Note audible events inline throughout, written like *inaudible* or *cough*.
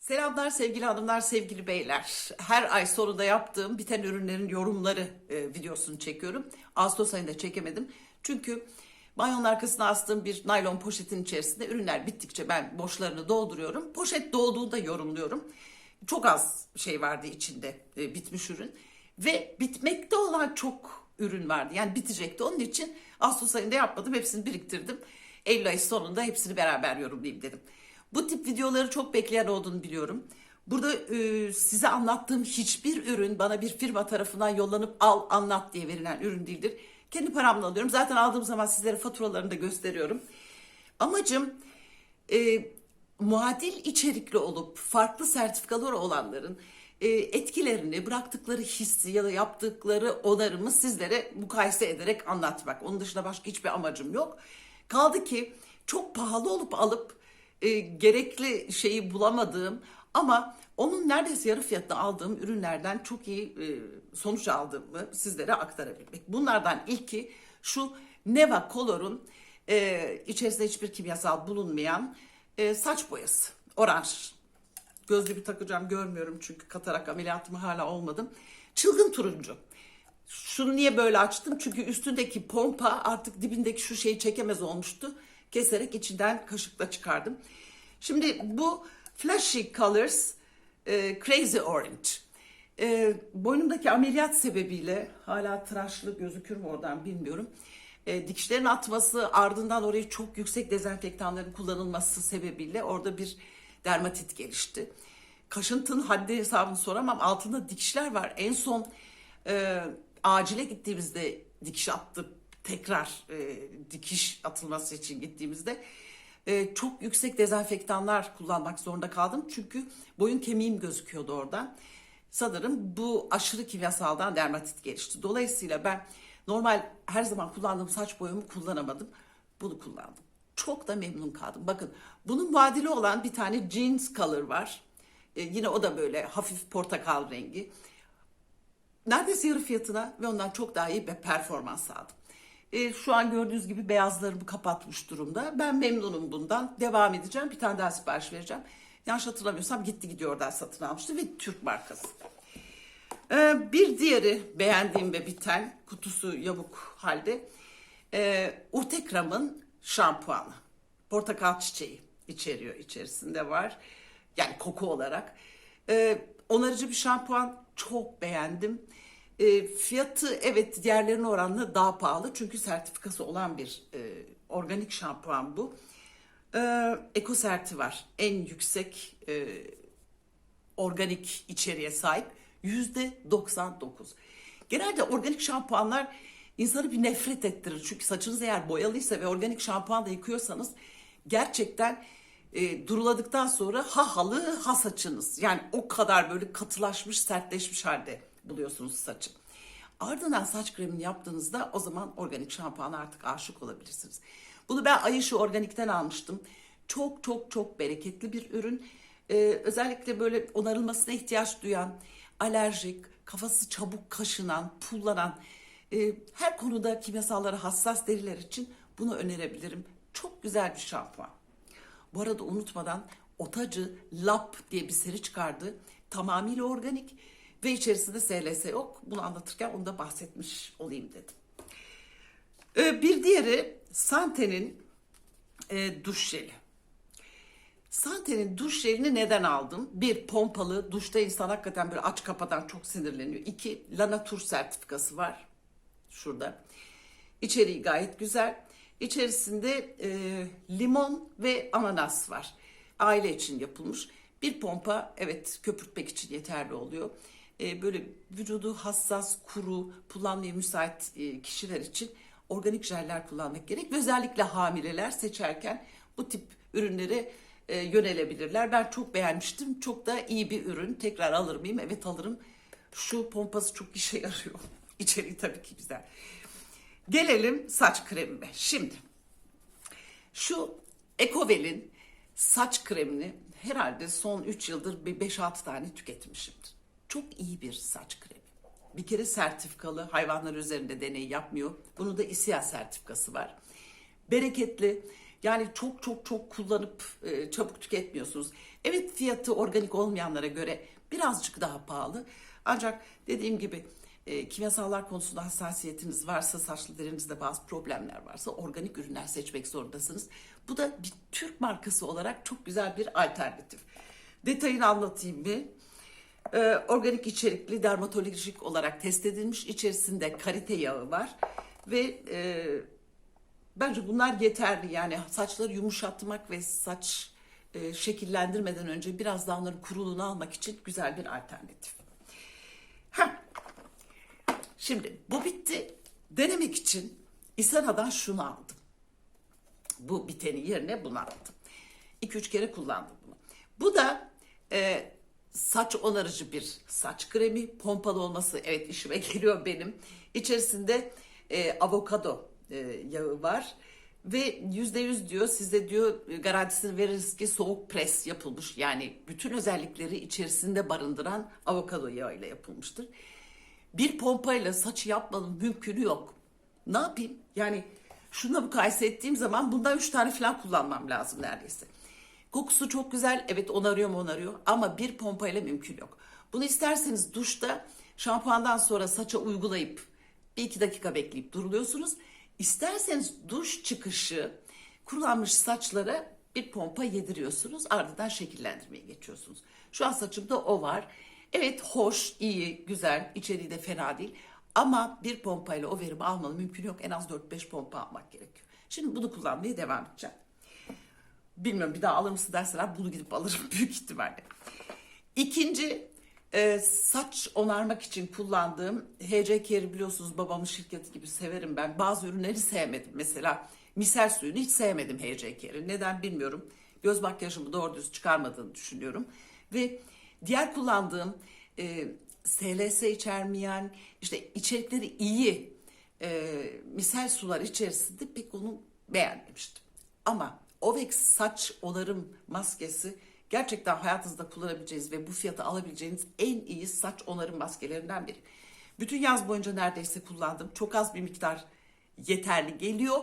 Selamlar sevgili hanımlar, sevgili beyler. Her ay sonunda yaptığım biten ürünlerin yorumları e, videosunu çekiyorum. Ağustos ayında çekemedim. Çünkü banyonun arkasına astığım bir naylon poşetin içerisinde ürünler bittikçe ben boşlarını dolduruyorum. Poşet dolduğunda yorumluyorum. Çok az şey vardı içinde e, bitmiş ürün. Ve bitmekte olan çok ürün vardı. Yani bitecekti. Onun için Ağustos ayında yapmadım. Hepsini biriktirdim. Eylül ayı sonunda hepsini beraber yorumlayayım dedim. Bu tip videoları çok bekleyen olduğunu biliyorum. Burada e, size anlattığım hiçbir ürün bana bir firma tarafından yollanıp al anlat diye verilen ürün değildir. Kendi paramla alıyorum. Zaten aldığım zaman sizlere faturalarını da gösteriyorum. Amacım e, muadil içerikli olup farklı sertifikaları olanların e, etkilerini, bıraktıkları hissi ya da yaptıkları onarımı sizlere mukayese ederek anlatmak. Onun dışında başka hiçbir amacım yok. Kaldı ki çok pahalı olup alıp e, gerekli şeyi bulamadığım ama onun neredeyse yarı fiyatına aldığım ürünlerden çok iyi e, sonuç aldığımı sizlere aktarabilmek. Bunlardan ilki şu Neva Color'un e, içerisinde hiçbir kimyasal bulunmayan e, saç boyası. Oranj. Gözlüğümü takacağım görmüyorum çünkü katarak ameliyatımı hala olmadım. Çılgın turuncu. Şunu niye böyle açtım? Çünkü üstündeki pompa artık dibindeki şu şeyi çekemez olmuştu. Keserek içinden kaşıkla çıkardım. Şimdi bu Flashy Colors e, Crazy Orange. E, boynumdaki ameliyat sebebiyle hala tıraşlı gözükür mü oradan bilmiyorum. E, dikişlerin atması ardından orayı çok yüksek dezenfektanların kullanılması sebebiyle orada bir dermatit gelişti. Kaşıntının haddi hesabını soramam. Altında dikişler var. En son e, acile gittiğimizde dikiş attı. Tekrar e, dikiş atılması için gittiğimizde e, çok yüksek dezenfektanlar kullanmak zorunda kaldım. Çünkü boyun kemiğim gözüküyordu oradan. Sanırım bu aşırı kimyasaldan dermatit gelişti. Dolayısıyla ben normal her zaman kullandığım saç boyamı kullanamadım. Bunu kullandım. Çok da memnun kaldım. Bakın bunun muadili olan bir tane jeans color var. E, yine o da böyle hafif portakal rengi. Neredeyse yarı fiyatına ve ondan çok daha iyi bir performans sağladım. E, şu an gördüğünüz gibi beyazlarımı kapatmış durumda. Ben memnunum bundan. Devam edeceğim. Bir tane daha sipariş vereceğim. Yanlış hatırlamıyorsam gitti gidiyor oradan satın almıştı ve Türk markası. E, bir diğeri beğendiğim ve biten kutusu yamuk halde. E, Urtekram'ın şampuanı. Portakal çiçeği içeriyor. içerisinde var. Yani koku olarak. E, onarıcı bir şampuan. Çok beğendim. E, fiyatı evet diğerlerine oranla daha pahalı. Çünkü sertifikası olan bir e, organik şampuan bu. E, Ekoserti var. En yüksek e, organik içeriğe sahip. Yüzde 99. Genelde organik şampuanlar insanı bir nefret ettirir. Çünkü saçınız eğer boyalıysa ve organik şampuanla yıkıyorsanız gerçekten e, duruladıktan sonra ha halı ha saçınız. Yani o kadar böyle katılaşmış, sertleşmiş halde buluyorsunuz saçı. Ardından saç kremini yaptığınızda o zaman organik şampuana artık aşık olabilirsiniz. Bunu ben Ayşe Organik'ten almıştım. Çok çok çok bereketli bir ürün. Ee, özellikle böyle onarılmasına ihtiyaç duyan, alerjik, kafası çabuk kaşınan, pullanan, e, her konuda kimyasallara hassas deriler için bunu önerebilirim. Çok güzel bir şampuan. Bu arada unutmadan Otacı Lap diye bir seri çıkardı. Tamamıyla organik ve içerisinde SLS yok. Bunu anlatırken onu da bahsetmiş olayım dedim. Ee, bir diğeri Sante'nin e, duş jeli. Sante'nin duş jelini neden aldım? Bir, pompalı. Duşta insan hakikaten böyle aç kapadan çok sinirleniyor. İki, Lanatur sertifikası var. Şurada. İçeriği gayet güzel. İçerisinde e, limon ve ananas var. Aile için yapılmış. Bir pompa evet köpürtmek için yeterli oluyor. E, böyle vücudu hassas, kuru, kullanmaya müsait e, kişiler için organik jeller kullanmak gerek. Özellikle hamileler seçerken bu tip ürünlere e, yönelebilirler. Ben çok beğenmiştim. Çok da iyi bir ürün. Tekrar alır mıyım? Evet alırım. Şu pompası çok işe yarıyor. *laughs* İçeriği tabii ki güzel. Gelelim saç kremime. Şimdi şu Ecovel'in saç kremini herhalde son 3 yıldır bir 5-6 tane tüketmişimdir. Çok iyi bir saç kremi. Bir kere sertifikalı hayvanlar üzerinde deney yapmıyor. Bunun da ISİA sertifikası var. Bereketli, Yani çok çok çok kullanıp e, çabuk tüketmiyorsunuz. Evet fiyatı organik olmayanlara göre birazcık daha pahalı. Ancak dediğim gibi e, kimyasallar konusunda hassasiyetiniz varsa, saçlı derinizde bazı problemler varsa organik ürünler seçmek zorundasınız. Bu da bir Türk markası olarak çok güzel bir alternatif. Detayını anlatayım mı? Ee, organik içerikli dermatolojik olarak test edilmiş. İçerisinde karite yağı var ve e, bence bunlar yeterli. Yani saçları yumuşatmak ve saç e, şekillendirmeden önce biraz daha onların kuruluğunu almak için güzel bir alternatif. Heh. Şimdi bu bitti. Denemek için İsana'dan şunu aldım. Bu bitenin yerine bunu aldım. 2-3 kere kullandım bunu. Bu da e, saç onarıcı bir saç kremi. Pompalı olması evet işime *laughs* geliyor benim. İçerisinde e, avokado e, yağı var. Ve yüzde yüz diyor size diyor garantisini veririz ki soğuk pres yapılmış. Yani bütün özellikleri içerisinde barındıran avokado yağıyla yapılmıştır. Bir pompayla saçı yapmanın mümkünü yok. Ne yapayım? Yani şununla mukayese ettiğim zaman bundan üç tane falan kullanmam lazım neredeyse. Kokusu çok güzel. Evet onarıyor mu onarıyor. Ama bir pompayla mümkün yok. Bunu isterseniz duşta şampuandan sonra saça uygulayıp bir iki dakika bekleyip duruluyorsunuz. İsterseniz duş çıkışı kurulanmış saçlara bir pompa yediriyorsunuz. Ardından şekillendirmeye geçiyorsunuz. Şu an saçımda o var. Evet hoş, iyi, güzel, içeriği de fena değil. Ama bir pompayla o verimi almanın mümkün yok. En az 4-5 pompa almak gerekiyor. Şimdi bunu kullanmaya devam edeceğim. Bilmiyorum bir daha alır mısın derseler bunu gidip alırım *laughs* büyük ihtimalle. İkinci e, saç onarmak için kullandığım HC Care biliyorsunuz babamın şirketi gibi severim ben. Bazı ürünleri sevmedim. Mesela misel suyunu hiç sevmedim HC Care'in. Neden bilmiyorum. Göz makyajımı doğru düz çıkarmadığını düşünüyorum. Ve diğer kullandığım e, SLS içermeyen işte içerikleri iyi e, misel sular içerisinde pek onu beğenmemiştim. Ama Ovex saç onarım maskesi gerçekten hayatınızda kullanabileceğiniz ve bu fiyata alabileceğiniz en iyi saç onarım maskelerinden biri. Bütün yaz boyunca neredeyse kullandım. Çok az bir miktar yeterli geliyor.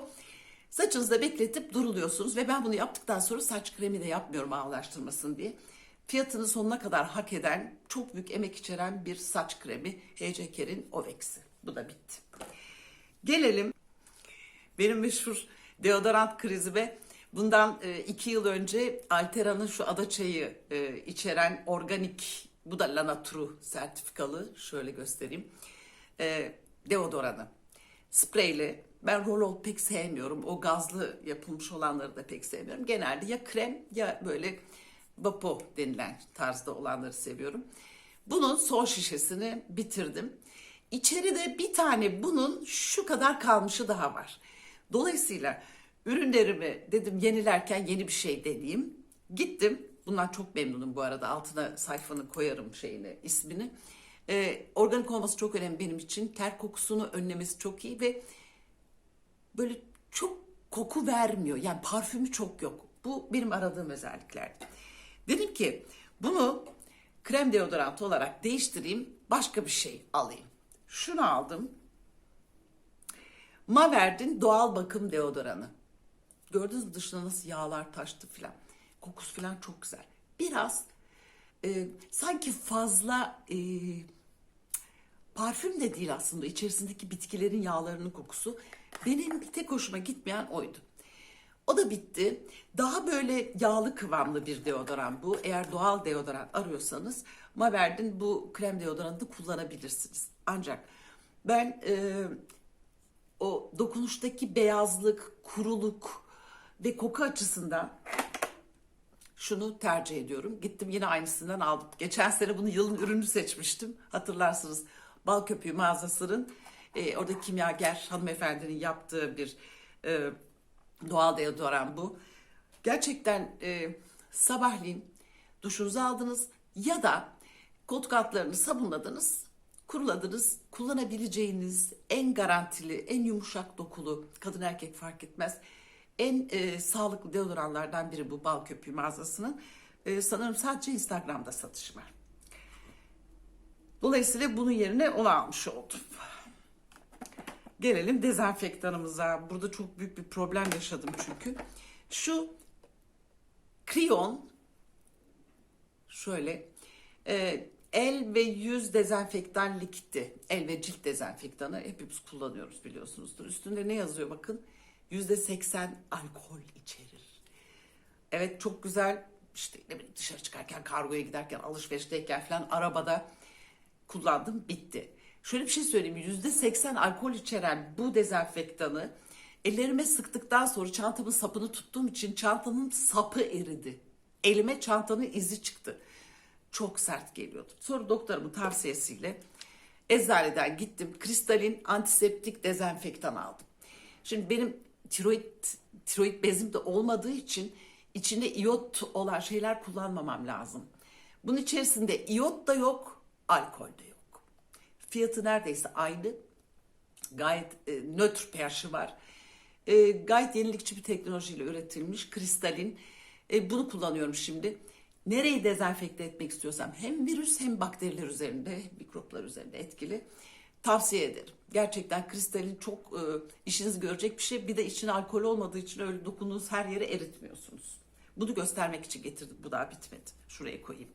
Saçınızda bekletip duruluyorsunuz ve ben bunu yaptıktan sonra saç kremi de yapmıyorum ağlaştırmasın diye. Fiyatını sonuna kadar hak eden, çok büyük emek içeren bir saç kremi HC Care'in Ovex'i. Bu da bitti. Gelelim benim meşhur deodorant krizime. Bundan e, iki yıl önce Altera'nın şu adaçayı e, içeren organik, bu da La Nature sertifikalı, şöyle göstereyim, e, deodoranı. Spreyli, ben roll pek sevmiyorum, o gazlı yapılmış olanları da pek sevmiyorum. Genelde ya krem ya böyle vapo denilen tarzda olanları seviyorum. Bunun son şişesini bitirdim. İçeride bir tane bunun şu kadar kalmışı daha var. Dolayısıyla ürünlerimi dedim yenilerken yeni bir şey deneyeyim. Gittim. Bundan çok memnunum bu arada. Altına sayfanı koyarım şeyini, ismini. Ee, organik olması çok önemli benim için. Ter kokusunu önlemesi çok iyi ve böyle çok koku vermiyor. Yani parfümü çok yok. Bu benim aradığım özelliklerdi. Dedim ki bunu krem deodorant olarak değiştireyim. Başka bir şey alayım. Şunu aldım. Maverd'in doğal bakım deodoranı. Gördünüz mü dışına nasıl yağlar taştı filan. Kokusu filan çok güzel. Biraz e, sanki fazla e, parfüm de değil aslında. İçerisindeki bitkilerin yağlarının kokusu. Benim tek hoşuma gitmeyen oydu. O da bitti. Daha böyle yağlı kıvamlı bir deodoran bu. Eğer doğal deodoran arıyorsanız Maverd'in bu krem deodoranını kullanabilirsiniz. Ancak ben e, o dokunuştaki beyazlık, kuruluk ve koku açısından şunu tercih ediyorum. Gittim yine aynısından aldım. Geçen sene bunu yılın ürünü seçmiştim. Hatırlarsınız bal köpüğü mağazasının e, orada kimyager hanımefendinin yaptığı bir e, doğal deodoran bu. Gerçekten e, sabahleyin duşunuzu aldınız ya da koltuk altlarını sabunladınız, kuruladınız. Kullanabileceğiniz en garantili, en yumuşak dokulu, kadın erkek fark etmez, en e, sağlıklı deodoranlardan biri bu bal köpüğü mağazasının. E, sanırım sadece Instagram'da satışı var. Dolayısıyla bunun yerine onu almış oldum. Gelelim dezenfektanımıza. Burada çok büyük bir problem yaşadım çünkü. Şu Kriyon şöyle e, el ve yüz dezenfektan likiti. El ve cilt dezenfektanı hepimiz kullanıyoruz biliyorsunuzdur. Üstünde ne yazıyor bakın. Yüzde seksen alkol içerir. Evet çok güzel işte ne bileyim dışarı çıkarken kargoya giderken alışverişteyken falan arabada kullandım bitti. Şöyle bir şey söyleyeyim yüzde seksen alkol içeren bu dezenfektanı ellerime sıktıktan sonra çantamın sapını tuttuğum için çantanın sapı eridi. Elime çantanın izi çıktı. Çok sert geliyordu. Sonra doktorumun tavsiyesiyle eczaneden gittim. Kristalin antiseptik dezenfektan aldım. Şimdi benim tiroid tiroid bezim de olmadığı için içinde iyot olan şeyler kullanmamam lazım. Bunun içerisinde iyot da yok, alkol de yok. Fiyatı neredeyse aynı. Gayet e, nötr pH'i var. E, gayet yenilikçi bir teknolojiyle üretilmiş kristalin. E, bunu kullanıyorum şimdi. Nereyi dezenfekte etmek istiyorsam hem virüs hem bakteriler üzerinde, mikroplar üzerinde etkili tavsiye ederim. Gerçekten kristalin çok e, işinizi görecek bir şey. Bir de içine alkol olmadığı için öyle dokunduğunuz her yere eritmiyorsunuz. Bunu göstermek için getirdim. Bu daha bitmedi. Şuraya koyayım.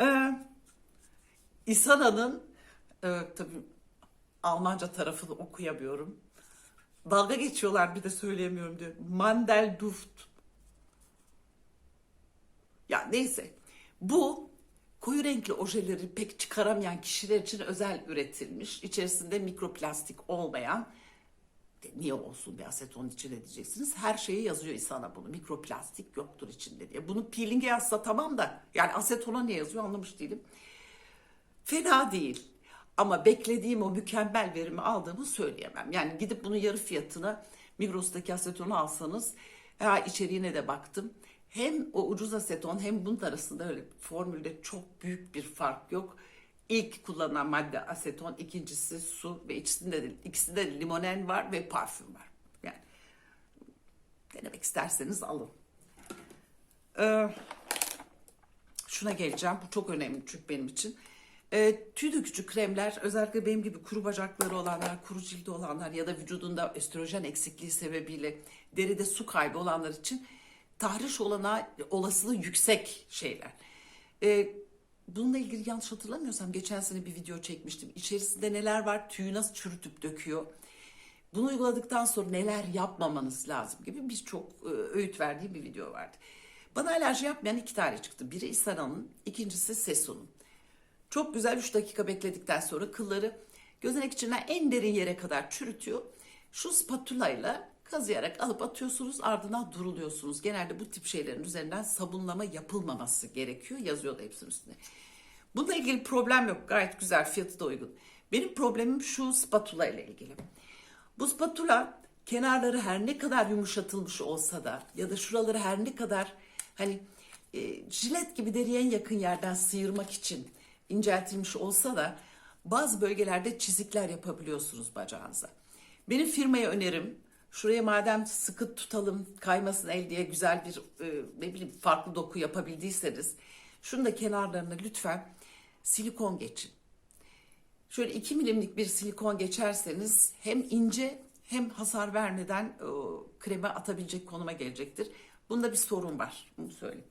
Ee, İsana'nın e, tabii Almanca tarafını okuyamıyorum. Dalga geçiyorlar bir de söyleyemiyorum diyor. Mandelduft. Ya neyse. Bu koyu renkli ojeleri pek çıkaramayan kişiler için özel üretilmiş. İçerisinde mikroplastik olmayan niye olsun bir aseton içinde diyeceksiniz. Her şeyi yazıyor insana bunu. Mikroplastik yoktur içinde diye. Bunu peelinge yazsa tamam da yani asetona ne yazıyor anlamış değilim. Fena değil. Ama beklediğim o mükemmel verimi aldığımı söyleyemem. Yani gidip bunu yarı fiyatına Migros'taki asetonu alsanız ha, içeriğine de baktım. Hem o ucuz aseton hem bunun arasında öyle formülde çok büyük bir fark yok. İlk kullanılan madde aseton, ikincisi su ve ikisinde de, ikisinde de limonen var ve parfüm var. Yani denemek isterseniz alın. Ee, şuna geleceğim. Bu çok önemli çünkü benim için. E, tüy dökücü kremler özellikle benim gibi kuru bacakları olanlar, kuru cildi olanlar ya da vücudunda östrojen eksikliği sebebiyle deride su kaybı olanlar için tahriş olana olasılığı yüksek şeyler. E, bununla ilgili yanlış hatırlamıyorsam geçen sene bir video çekmiştim. İçerisinde neler var, tüyü nasıl çürütüp döküyor. Bunu uyguladıktan sonra neler yapmamanız lazım gibi birçok e, öğüt verdiği bir video vardı. Bana alerji yapmayan iki tane çıktı. Biri İsana'nın, ikincisi Sesun'un. Çok güzel 3 dakika bekledikten sonra kılları gözenek içinden en derin yere kadar çürütüyor. Şu spatula ile kazıyarak alıp atıyorsunuz ardından duruluyorsunuz. Genelde bu tip şeylerin üzerinden sabunlama yapılmaması gerekiyor. Yazıyor da hepsinin üstünde. Bununla ilgili problem yok. Gayet güzel fiyatı da uygun. Benim problemim şu spatula ile ilgili. Bu spatula kenarları her ne kadar yumuşatılmış olsa da ya da şuraları her ne kadar hani e, jilet gibi deriye en yakın yerden sıyırmak için inceltilmiş olsa da bazı bölgelerde çizikler yapabiliyorsunuz bacağınıza. Benim firmaya önerim şuraya madem sıkı tutalım kaymasın el diye güzel bir e, ne bileyim farklı doku yapabildiyseniz şunu da kenarlarına lütfen silikon geçin. Şöyle 2 milimlik bir silikon geçerseniz hem ince hem hasar vermeden o, kreme atabilecek konuma gelecektir. Bunda bir sorun var. Bunu söyleyeyim.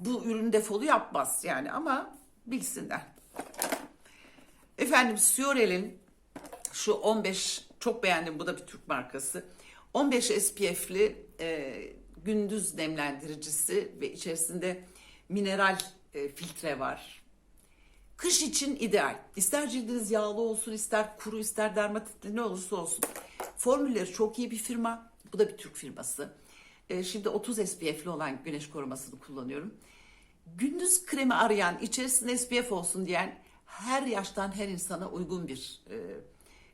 Bu ürün defolu yapmaz yani ama bilsinler. Efendim Siorel'in şu 15 çok beğendim bu da bir Türk markası. 15 SPF'li e, gündüz nemlendiricisi ve içerisinde mineral e, filtre var. Kış için ideal. İster cildiniz yağlı olsun, ister kuru, ister dermatitli ne olursa olsun. Formülleri çok iyi bir firma. Bu da bir Türk firması. E, şimdi 30 SPF'li olan güneş korumasını kullanıyorum. Gündüz kremi arayan, içerisinde SPF olsun diyen her yaştan her insana uygun bir e,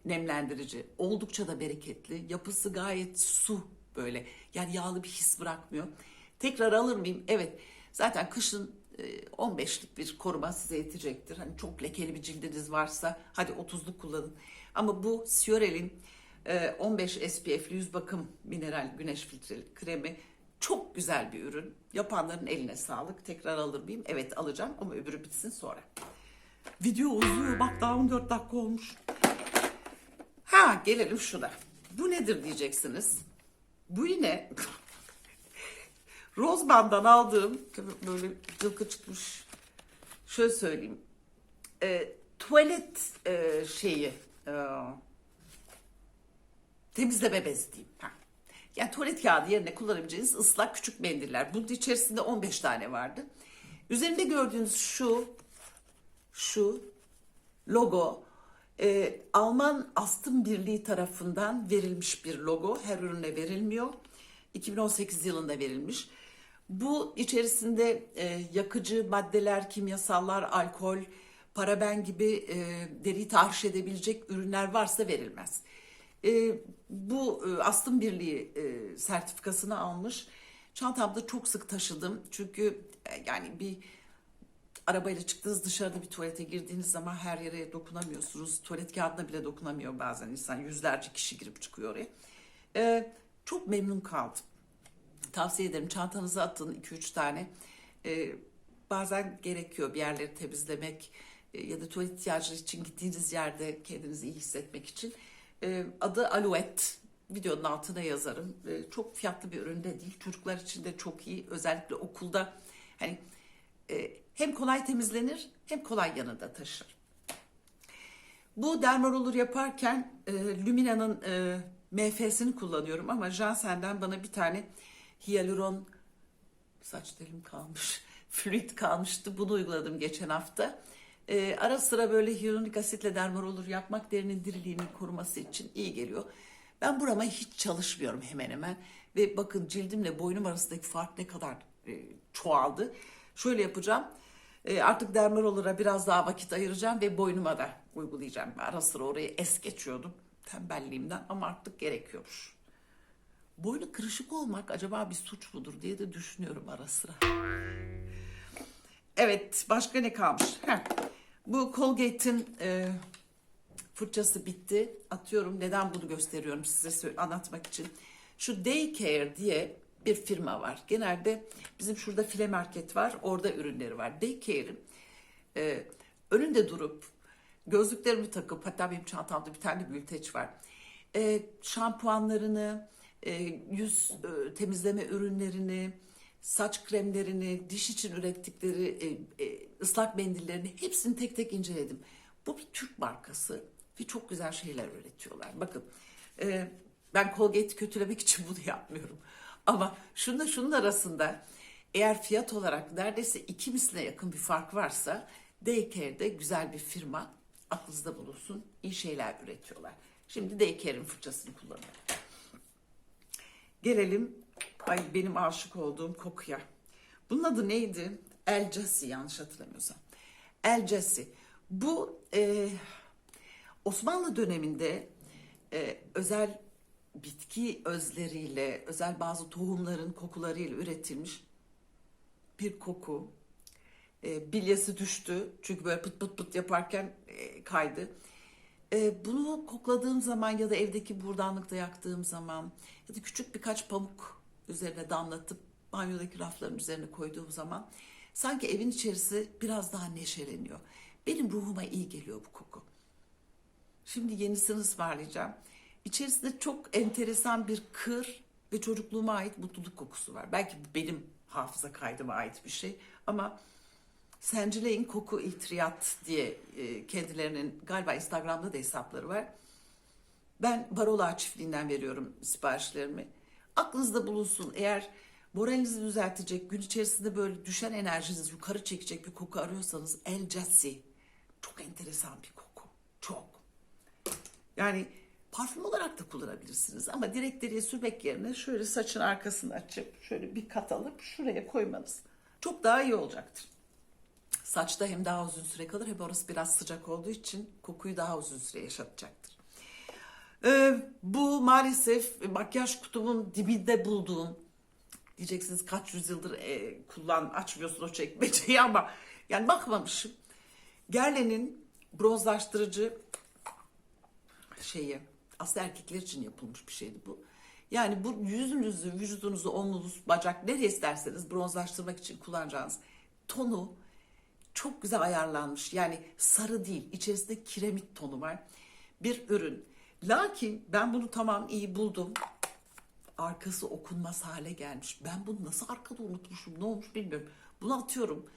nemlendirici. Oldukça da bereketli. Yapısı gayet su böyle. Yani yağlı bir his bırakmıyor. Tekrar alır mıyım? Evet. Zaten kışın e, 15'lik bir koruma size yetecektir. Hani çok lekeli bir cildiniz varsa hadi 30'luk kullanın. Ama bu Siorel'in e, 15 SPF'li yüz bakım mineral güneş filtreli kremi çok güzel bir ürün. Yapanların eline sağlık. Tekrar alır mıyım? Evet alacağım ama öbürü bitsin sonra. Video uzuyor. Bak daha 14 dakika olmuş. Ha gelelim şuna. Bu nedir diyeceksiniz. Bu yine *laughs* Rozban'dan aldığım böyle cılkı çıkmış şöyle söyleyeyim e, tuvalet e, şeyi e, temizleme bezi diyeyim. Ha. Yani tuvalet kağıdı yerine kullanabileceğiniz ıslak küçük mendiller. Bunun içerisinde 15 tane vardı. Üzerinde gördüğünüz şu şu logo e, Alman Astım Birliği tarafından verilmiş bir logo. Her ürüne verilmiyor. 2018 yılında verilmiş. Bu içerisinde e, yakıcı maddeler, kimyasallar, alkol, paraben gibi e, deriyi tahriş edebilecek ürünler varsa verilmez. E, bu e, Astım Birliği e, sertifikasını almış. Çantamda çok sık taşıdım. Çünkü e, yani bir arabayla çıktığınız dışarıda bir tuvalete girdiğiniz zaman her yere dokunamıyorsunuz. Tuvalet kağıdına bile dokunamıyor bazen insan. Yüzlerce kişi girip çıkıyor oraya. Ee, çok memnun kaldım. Tavsiye ederim çantanıza atın 2-3 tane. Ee, bazen gerekiyor bir yerleri temizlemek e, ya da tuvalet ihtiyacı için gittiğiniz yerde kendinizi iyi hissetmek için. Ee, adı Alouette. Videonun altına yazarım. Ee, çok fiyatlı bir ürün de değil. Çocuklar için de çok iyi. Özellikle okulda hani e, hem kolay temizlenir hem kolay yanında taşır. Bu dermarolur yaparken e, Lumina'nın e, MF'sini kullanıyorum ama Jansen'den bana bir tane hyaluron saç telim kalmış, *laughs* fluid kalmıştı. Bunu uyguladım geçen hafta. E, ara sıra böyle hyaluronik asitle dermarolur yapmak derinin diriliğini koruması için iyi geliyor. Ben burama hiç çalışmıyorum hemen hemen. Ve bakın cildimle boynum arasındaki fark ne kadar e, çoğaldı. Şöyle yapacağım. E, artık dermarolura biraz daha vakit ayıracağım ve boynuma da uygulayacağım. Ara sıra orayı es geçiyordum tembelliğimden ama artık gerekiyormuş. Boynu kırışık olmak acaba bir suç mudur diye de düşünüyorum ara sıra. Evet başka ne kalmış? Heh, bu Colgate'in e, fırçası bitti. Atıyorum neden bunu gösteriyorum size anlatmak için. Şu Daycare diye bir firma var. Genelde bizim şurada file market var. Orada ürünleri var. Daycare'in e, önünde durup gözlüklerimi takıp hatta benim çantamda bir tane bülteç var. E, şampuanlarını, e, yüz e, temizleme ürünlerini, saç kremlerini, diş için ürettikleri e, e, ıslak mendillerini hepsini tek tek inceledim. Bu bir Türk markası ve çok güzel şeyler üretiyorlar. Bakın e, ben Colgate kötülemek için *laughs* bunu yapmıyorum. Ama şununla şunun arasında eğer fiyat olarak neredeyse iki misline yakın bir fark varsa Daycare'de güzel bir firma aklınızda bulunsun. iyi şeyler üretiyorlar. Şimdi Daycare'in fırçasını kullanıyorum. Gelelim ay benim aşık olduğum kokuya. Bunun adı neydi? El Jassi yanlış hatırlamıyorsam. El Jassi. Bu e, Osmanlı döneminde e, özel bitki özleriyle, özel bazı tohumların kokularıyla üretilmiş bir koku. E, bilyesi düştü çünkü böyle pıt pıt pıt yaparken e, kaydı. E, bunu kokladığım zaman ya da evdeki burdanlıkta yaktığım zaman ya da küçük birkaç pamuk üzerine damlatıp banyodaki rafların üzerine koyduğum zaman sanki evin içerisi biraz daha neşeleniyor. Benim ruhuma iyi geliyor bu koku. Şimdi yenisini ısmarlayacağım. İçerisinde çok enteresan bir kır ve çocukluğuma ait mutluluk kokusu var. Belki benim hafıza kaydıma ait bir şey ama Sencileyin Koku İltriyat diye e, kendilerinin galiba Instagram'da da hesapları var. Ben Barola çiftliğinden veriyorum siparişlerimi. Aklınızda bulunsun eğer moralinizi düzeltecek, gün içerisinde böyle düşen enerjinizi yukarı çekecek bir koku arıyorsanız El Jassi. Çok enteresan bir koku. Çok. Yani parfüm olarak da kullanabilirsiniz ama direkt sürmek yerine şöyle saçın arkasını açıp şöyle bir kat alıp şuraya koymanız çok daha iyi olacaktır. Saçta hem daha uzun süre kalır hem orası biraz sıcak olduğu için kokuyu daha uzun süre yaşatacaktır. Ee, bu maalesef makyaj kutumun dibinde bulduğum diyeceksiniz kaç yüzyıldır e, kullan açmıyorsun o çekmeceyi *laughs* ama yani bakmamışım. Gerlen'in bronzlaştırıcı şeyi aslında erkekler için yapılmış bir şeydi bu. Yani bu yüzünüzü, vücudunuzu, omuz, bacak nereye isterseniz bronzlaştırmak için kullanacağınız tonu çok güzel ayarlanmış. Yani sarı değil, içerisinde kiremit tonu var. Bir ürün. Lakin ben bunu tamam iyi buldum. arkası okunmaz hale gelmiş. Ben bunu nasıl arkada unutmuşum ne olmuş bilmiyorum. Bunu atıyorum.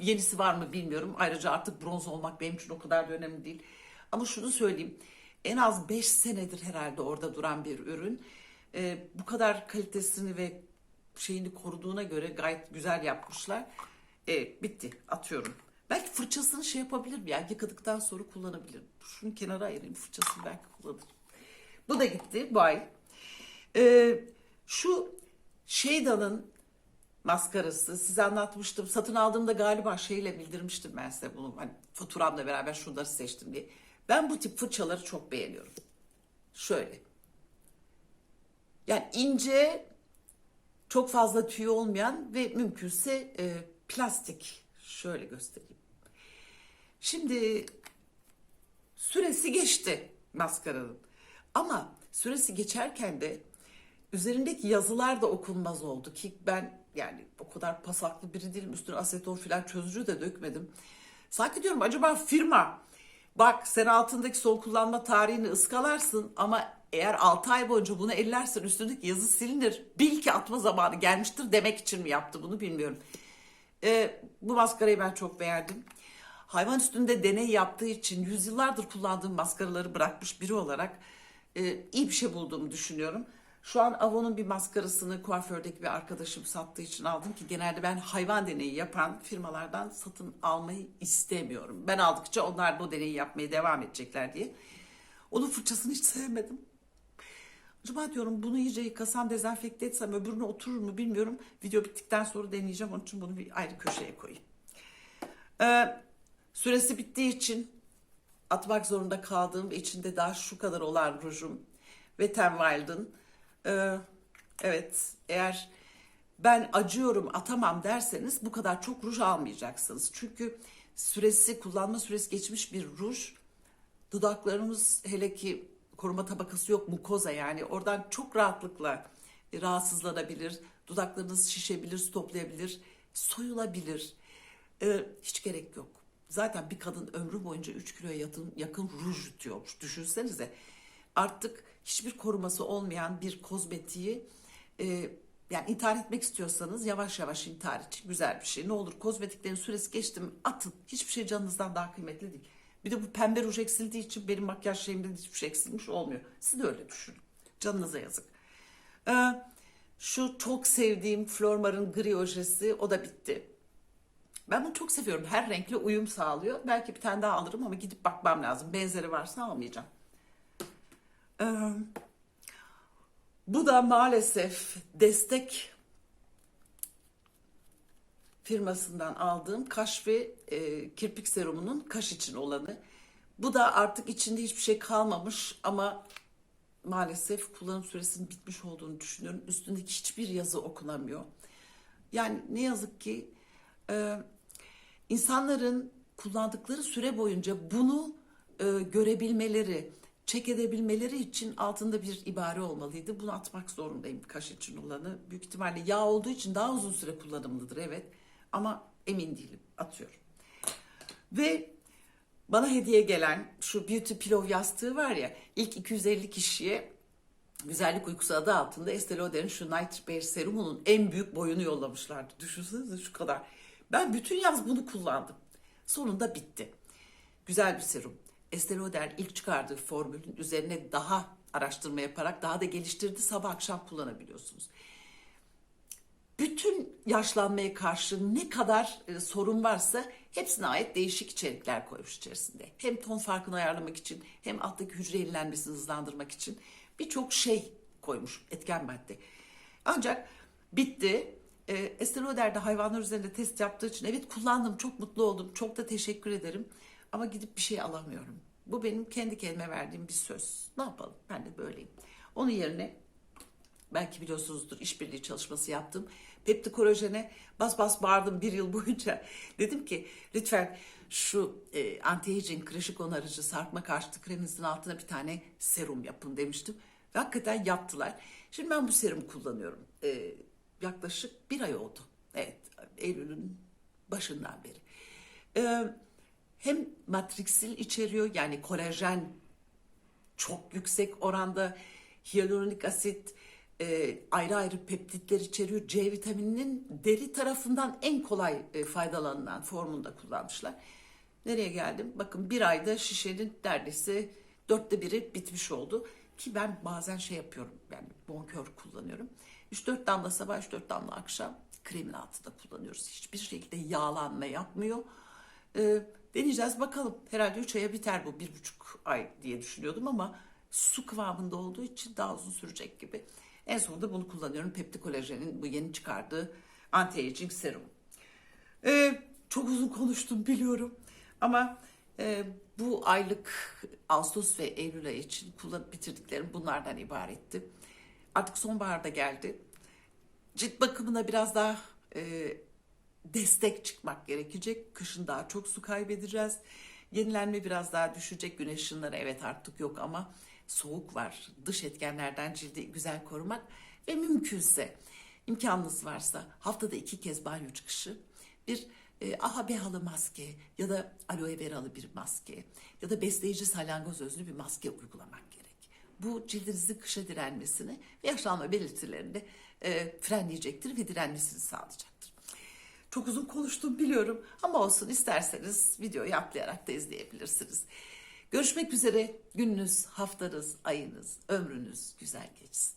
Yenisi var mı bilmiyorum. Ayrıca artık bronz olmak benim için o kadar da önemli değil. Ama şunu söyleyeyim. En az 5 senedir herhalde orada duran bir ürün. Ee, bu kadar kalitesini ve şeyini koruduğuna göre gayet güzel yapmışlar. Ee, bitti. Atıyorum. Belki fırçasını şey yapabilirim ya. Yıkadıktan sonra kullanabilirim. Şunu kenara ayırayım. Fırçasını belki kullanırım. Bu da gitti bu. Ee, şu Şeyda'nın maskarası size anlatmıştım. Satın aldığımda galiba şeyle bildirmiştim ben size bunu. Hani faturamla beraber şunları seçtim diye. Ben bu tip fırçaları çok beğeniyorum. Şöyle. Yani ince, çok fazla tüy olmayan ve mümkünse e, plastik. Şöyle göstereyim. Şimdi süresi geçti maskaranın. Ama süresi geçerken de üzerindeki yazılar da okunmaz oldu ki ben yani o kadar pasaklı biri değilim. Üstüne aseton filan çözücü de dökmedim. Sanki diyorum acaba firma bak sen altındaki son kullanma tarihini ıskalarsın ama eğer 6 ay boyunca bunu ellersen üstündeki yazı silinir. Bil ki atma zamanı gelmiştir demek için mi yaptı bunu bilmiyorum. Ee, bu maskarayı ben çok beğendim. Hayvan üstünde deney yaptığı için yüzyıllardır kullandığım maskaraları bırakmış biri olarak e, iyi bir şey bulduğumu düşünüyorum. Şu an Avon'un bir maskarasını kuafördeki bir arkadaşım sattığı için aldım ki genelde ben hayvan deneyi yapan firmalardan satın almayı istemiyorum. Ben aldıkça onlar bu deneyi yapmaya devam edecekler diye. Onun fırçasını hiç sevmedim. Acaba diyorum bunu iyice yıkasam dezenfekte etsem öbürüne oturur mu bilmiyorum. Video bittikten sonra deneyeceğim. Onun için bunu bir ayrı köşeye koyayım. Ee, süresi bittiği için atmak zorunda kaldığım ve içinde daha şu kadar olan rujum Wet n Wild'ın ee, evet eğer ben acıyorum atamam derseniz bu kadar çok ruj almayacaksınız. Çünkü süresi kullanma süresi geçmiş bir ruj dudaklarımız hele ki koruma tabakası yok mukoza yani oradan çok rahatlıkla rahatsızlanabilir. Dudaklarınız şişebilir, stoplayabilir, soyulabilir. Ee, hiç gerek yok. Zaten bir kadın ömrü boyunca 3 kiloya yakın, yakın ruj yutuyormuş. Düşünsenize artık hiçbir koruması olmayan bir kozmetiği e, yani intihar etmek istiyorsanız yavaş yavaş intihar için güzel bir şey. Ne olur kozmetiklerin süresi geçti mi atın. Hiçbir şey canınızdan daha kıymetli değil. Bir de bu pembe ruj eksildiği için benim makyaj şeyimde hiçbir şey eksilmiş olmuyor. Siz de öyle düşünün. Canınıza yazık. Ee, şu çok sevdiğim Flormar'ın gri ojesi o da bitti. Ben bunu çok seviyorum. Her renkle uyum sağlıyor. Belki bir tane daha alırım ama gidip bakmam lazım. Benzeri varsa almayacağım. Ee, bu da maalesef destek firmasından aldığım kaş ve e, kirpik serumunun kaş için olanı. Bu da artık içinde hiçbir şey kalmamış ama maalesef kullanım süresinin bitmiş olduğunu düşünüyorum. Üstündeki hiçbir yazı okunamıyor. Yani ne yazık ki e, insanların kullandıkları süre boyunca bunu e, görebilmeleri, çek edebilmeleri için altında bir ibare olmalıydı. Bunu atmak zorundayım kaş için olanı. Büyük ihtimalle yağ olduğu için daha uzun süre kullanımlıdır evet. Ama emin değilim. Atıyorum. Ve bana hediye gelen şu Beauty Pillow yastığı var ya ilk 250 kişiye güzellik uykusu adı altında Estee Lauder'in şu Night Bear serumunun en büyük boyunu yollamışlardı. Düşünsenize şu kadar. Ben bütün yaz bunu kullandım. Sonunda bitti. Güzel bir serum. Estee Lauder ilk çıkardığı formülün üzerine daha araştırma yaparak daha da geliştirdi. Sabah akşam kullanabiliyorsunuz. Bütün yaşlanmaya karşı ne kadar e, sorun varsa hepsine ait değişik içerikler koymuş içerisinde. Hem ton farkını ayarlamak için hem alttaki hücre yenilenmesini hızlandırmak için birçok şey koymuş etken madde. Ancak bitti. E, Estee Lauder'de hayvanlar üzerinde test yaptığı için evet kullandım çok mutlu oldum çok da teşekkür ederim. Ama gidip bir şey alamıyorum. Bu benim kendi kendime verdiğim bir söz. Ne yapalım? Ben de böyleyim. Onun yerine belki biliyorsunuzdur işbirliği çalışması yaptım. Peptikorojene bas bas bağırdım bir yıl boyunca. *laughs* Dedim ki lütfen şu e, anti-aging kırışık onarıcı sarkma karşıtı kreminizin altına bir tane serum yapın demiştim. Ve hakikaten yaptılar. Şimdi ben bu serum kullanıyorum. E, yaklaşık bir ay oldu. Evet Eylül'ün başından beri. Evet hem matriksil içeriyor yani kolajen çok yüksek oranda hyaluronik asit e, ayrı ayrı peptitler içeriyor. C vitamininin deri tarafından en kolay e, faydalanılan formunda kullanmışlar. Nereye geldim? Bakın bir ayda şişenin neredeyse dörtte biri bitmiş oldu. Ki ben bazen şey yapıyorum, yani bonkör kullanıyorum. 3-4 damla sabah, 3-4 damla akşam kremin altında kullanıyoruz. Hiçbir şekilde yağlanma yapmıyor. Ee, deneyeceğiz bakalım. Herhalde 3 aya biter bu, bir buçuk ay diye düşünüyordum ama su kıvamında olduğu için daha uzun sürecek gibi. En sonunda bunu kullanıyorum. Peptikolajenin bu yeni çıkardığı anti-aging serum. Ee, çok uzun konuştum biliyorum ama e, bu aylık Ağustos ve Eylül ayı için kullanıp bitirdiklerim bunlardan ibaretti. Artık sonbaharda geldi. Cilt bakımına biraz daha e, destek çıkmak gerekecek. Kışın daha çok su kaybedeceğiz. Yenilenme biraz daha düşecek. Güneş ışınları evet artık yok ama soğuk var. Dış etkenlerden cildi güzel korumak ve mümkünse imkanınız varsa haftada iki kez banyo çıkışı bir e, aha behalı maske ya da aloe veralı bir maske ya da besleyici salyangoz özlü bir maske uygulamak gerek. Bu cildinizin kışa direnmesini ve yaşlanma belirtilerini e, frenleyecektir ve direnmesini sağlayacaktır. Çok uzun konuştum biliyorum ama olsun isterseniz videoyu atlayarak da izleyebilirsiniz. Görüşmek üzere gününüz, haftanız, ayınız, ömrünüz güzel geçsin.